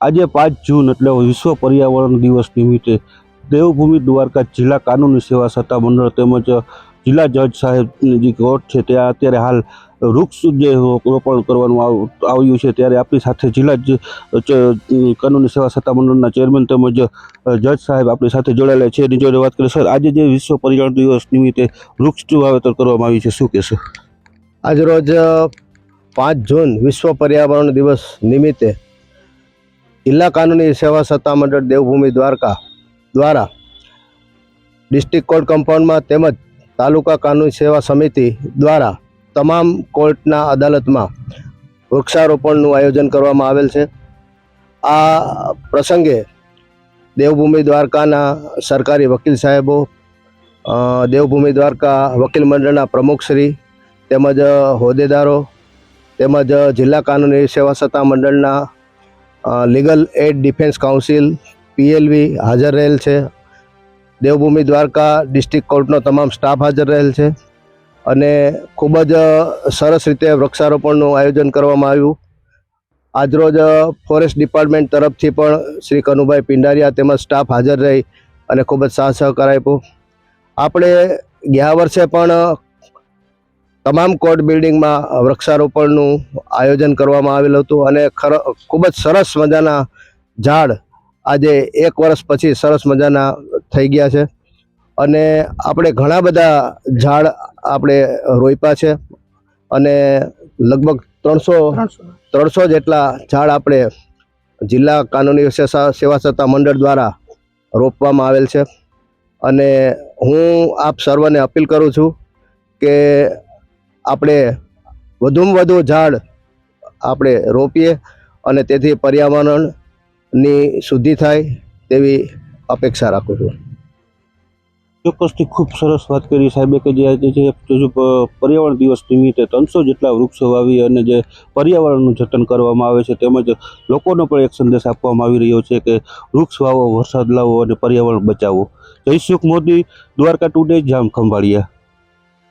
આજે પાંચ જૂન એટલે વિશ્વ પર્યાવરણ દિવસ નિમિત્તે દેવભૂમિ દ્વારકા જિલ્લા કાનૂની સેવા સત્તા મંડળ તેમજ જિલ્લા જજ સાહેબની જે કોર્ટ છે ત્યાં અત્યારે હાલ વૃક્ષ જે રોપણ કરવાનું આવ- આવ્યું છે ત્યારે આપણી સાથે જિલ્લા કાનૂની સેવા સત્તા મંડળના ચેરમેન તેમજ જજ સાહેબ આપણી સાથે જોડાયેલા છે. એની જોડે વાત કરીએ. સર, આજે જે વિશ્વ પર્યાવરણ દિવસ નિમિત્તે વૃક્ષ વાવેતર કરવામાં આવ્યું છે, શું કહેશો? આજરોજ પાંચ જૂન વિશ્વ પર્યાવરણ દિવસ નિમિત્તે જિલ્લા કાનૂની સેવા સત્તામંડળ દેવભૂમિ દ્વારકા દ્વારા ડિસ્ટ્રિક્ટ કોર્ટ કમ્પાઉન્ડમાં તેમજ તાલુકા કાનૂની સેવા સમિતિ દ્વારા તમામ કોર્ટના અદાલતમાં વૃક્ષારોપણનું આયોજન કરવામાં આવેલ છે. આ પ્રસંગે દેવભૂમિ દ્વારકાના સરકારી વકીલ સાહેબો દેવભૂમિ દ્વારકા વકીલ મંડળના પ્રમુખશ્રી તેમજ હોદ્દેદારો તેમજ જિલ્લા કાનૂની સેવા સત્તા મંડળના legal aid defence council PLV હાજર રહેલ છે. દેવભૂમિ દ્વારકા ડિસ્ટ્રિક્ટ કોર્ટનો તમામ સ્ટાફ હાજર રહેલ છે. અને ખૂબ જ સરસ રીતે વૃક્ષારોપણનું આયોજન કરવામાં આવ્યું. આજરોજ ફોરેસ્ટ ડિપાર્ટમેન્ટ તરફથી પણ શ્રી કનુભાઈ પિંડારિયા તેમજ સ્ટાફ હાજર રહી અને ખૂબ જ સાથ સહકાર આપ્યો. આપણે ગયા વર્ષે પણ તમામ કોર્ટ બિલ્ડિંગમાં વૃક્ષારોપણનું આયોજન કરવામાં આવેલું હતું અને ખર ખૂબ જ સરસ મજાના ઝાડ આજે એક વર્ષ પછી સરસ મજાના થઈ ગયા છે. અને આપણે ઘણા બધા ઝાડ આપણે રોપ્યા છે અને લગભગ ત્રણસો ત્રણસો. જેટલા ઝાડ આપણે જિલ્લા કાનૂની સેવા સત્તા મંડળ દ્વારા રોપવામાં આવેલ છે. અને હું આપ સર્વને અપીલ કરું છું કે આપણે વધુમાં વધુ ઝાડ આપણે રોપીએ અને તેથી પર્યાવરણની શુદ્ધિ થાય તેવી અપેક્ષા રાખું છું. ચોક્કસથી ખૂબ સરસ વાત કરી સાહેબે કે જે આજે જે પર્યાવરણ દિવસ નિમિત્તે ત્રણસો જેટલા વૃક્ષો વાવી અને જે પર્યાવરણનું જતન કરવામાં આવે છે તેમજ લોકોનો પણ એક સંદેશ આપવામાં આવી રહ્યો છે કે વૃક્ષ વાવો, વરસાદ લાવો અને પર્યાવરણ બચાવો. જયસુખ મોદી, દ્વારકા ટુડે જામ ખંભાળિયા